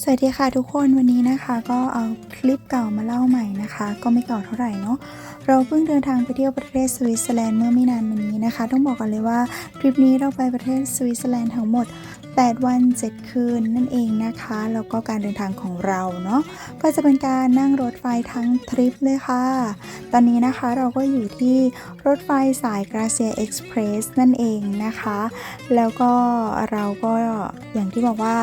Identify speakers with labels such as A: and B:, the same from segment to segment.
A: สวัสดีค่ะทุกคนวันนี้นะคะก็เอาคลิปเก่ามาเล่าใหม่นะคะ ก็ไม่เก่าเท่าไหร่เนาะเราเพิ่งเดินทางไปเที่ยวประเทศสวิตเซอร์แลนด์เมื่อไม่นานมานี้นะคะ ต้องบอกกันเลยว่าทริปนี้เราไปประเทศสวิตเซอร์แลนด์ทั้งหมด 8 วัน 7 คืนนั่นเองนะคะแล้วก็การเดินทางของเราเนาะก็จะเป็นการนั่งรถไฟทั้งทริปเลยค่ะ ตอนนี้นะคะเราก็อยู่ที่รถไฟสายกราเซียเอ็กซ์เพรสนั่นเองนะคะ แล้วก็เราก็อย่างที่บอกว่า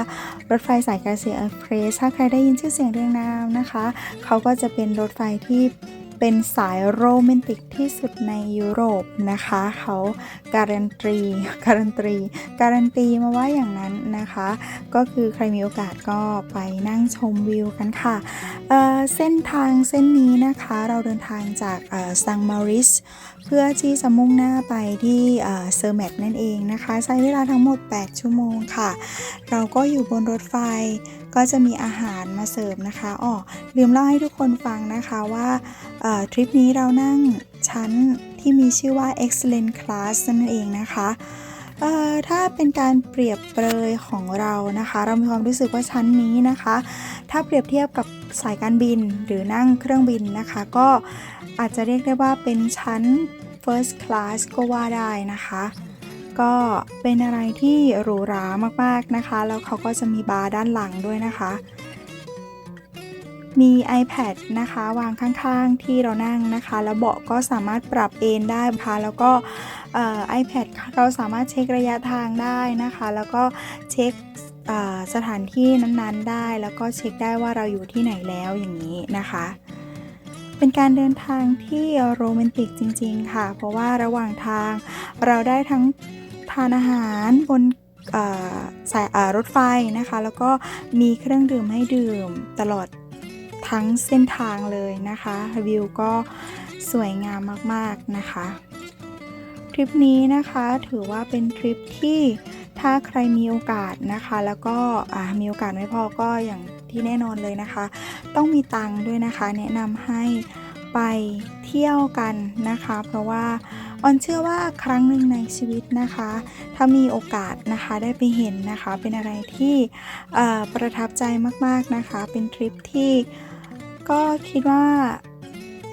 A: รถไฟสายกราเซียเอ็กซ์เพรสถ้าใครได้ยินชื่อเสียงเรียงนามนะคะ เขาก็จะเป็นรถไฟที่ เป็นสายโรแมนติกที่สุดในยุโรปนะคะ เขาการันตีการันตีการันตีมาว่าอย่างนั้นนะคะ ก็คือใครมีโอกาสก็ไปนั่งชมวิวกันค่ะเเส้นทางเส้นนี้นะคะเราเดินทางจากซังมาริสเพื่อที่จะมุ่งหน้าไปที่เซอร์แมตนั่นเองนะคะ ใช้เวลาทั้งหมด 8 ชั่วโมงค่ะ เราก็อยู่บนรถไฟก็จะมีอาหารมาเสิร์ฟนะคะอ๋อลืมเล่าให้ทุกคนฟังนะคะว่าทริปนี้เรานั่งชั้นที่มีชื่อว่า excellent class นั่นเองนะคะเอ่อถ้าเป็นการเปรียบเปรยของเรานะคะ เรามีความรู้สึกว่าชั้นนี้นะคะ ถ้าเปรียบเทียบกับสายการบินหรือนั่งเครื่องบินนะคะ ก็อาจจะเรียกได้ว่าเป็นชั้น first class ก็ว่าได้นะคะ ก็เป็นอะไรที่หรูหรามากๆนะคะ แล้วเขาก็จะมีบาร์ด้านหลังด้วยนะคะ มี iPad นะคะ วางข้างๆที่เรานั่งนะคะ แล้วเบาะก็สามารถปรับเอนได้ค่ะแล้วก็เอ่อ iPad เราสามารถเช็คระยะทางได้นะคะ แล้วก็เช็คสถานที่นั้นๆ ได้ แล้วก็เช็คได้ว่าเราอยู่ที่ไหนแล้วอย่างนี้นะคะ เป็นการเดินทางที่โรแมนติกจริง ๆ ค่ะ เพราะว่าระหว่างทางเราได้ทั้งทานอาหารบนสายรถไฟนะคะ แล้วก็มีเครื่องดื่มให้ดื่มตลอด ทั้งเส้นทางเลยนะคะ วิวก็สวยงามมากๆนะคะ ทริปนี้นะคะถือว่าเป็นทริปที่ถ้าใครมีโอกาสนะคะ แล้วก็มีโอกาสไม่พอก็อย่างที่แน่นอนเลยนะคะ ต้องมีตังค์ด้วยนะคะ แนะนำให้ ไปเที่ยวกันนะคะ เพราะว่าออนเชื่อว่าครั้งหนึ่งในชีวิตนะคะ ถ้ามีโอกาสนะคะได้ไปเห็นนะคะ เป็นอะไรที่ประทับใจมากๆนะคะ เป็นทริปที่ก็คิดว่า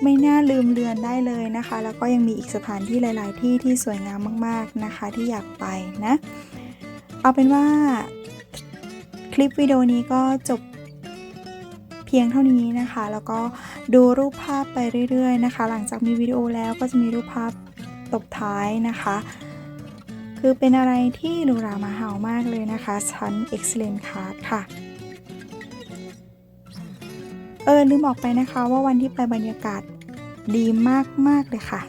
A: ไม่น่าลืมเลือนได้เลยนะคะ แล้วก็ยังมีอีกสถานที่หลาย ๆ ที่ที่สวยงามมาก ๆนะคะ ที่อยากไปนะ เอาเป็นว่าคลิปวิดีโอนี้ก็จบ พียงเท่านี้นะคะ แล้วก็ดูรูปภาพไปเรื่อยๆนะคะ หลังจากมีวิดีโอแล้วก็จะมีรูปภาพตบท้ายนะคะ คือเป็นอะไรที่หรูหรามาเห่ามากเลยนะคะ ชั้น Excellent Card ค่ะ เออลืมบอกไปนะคะว่าวันที่ไปบรรยากาศดีมากๆเลยค่ะ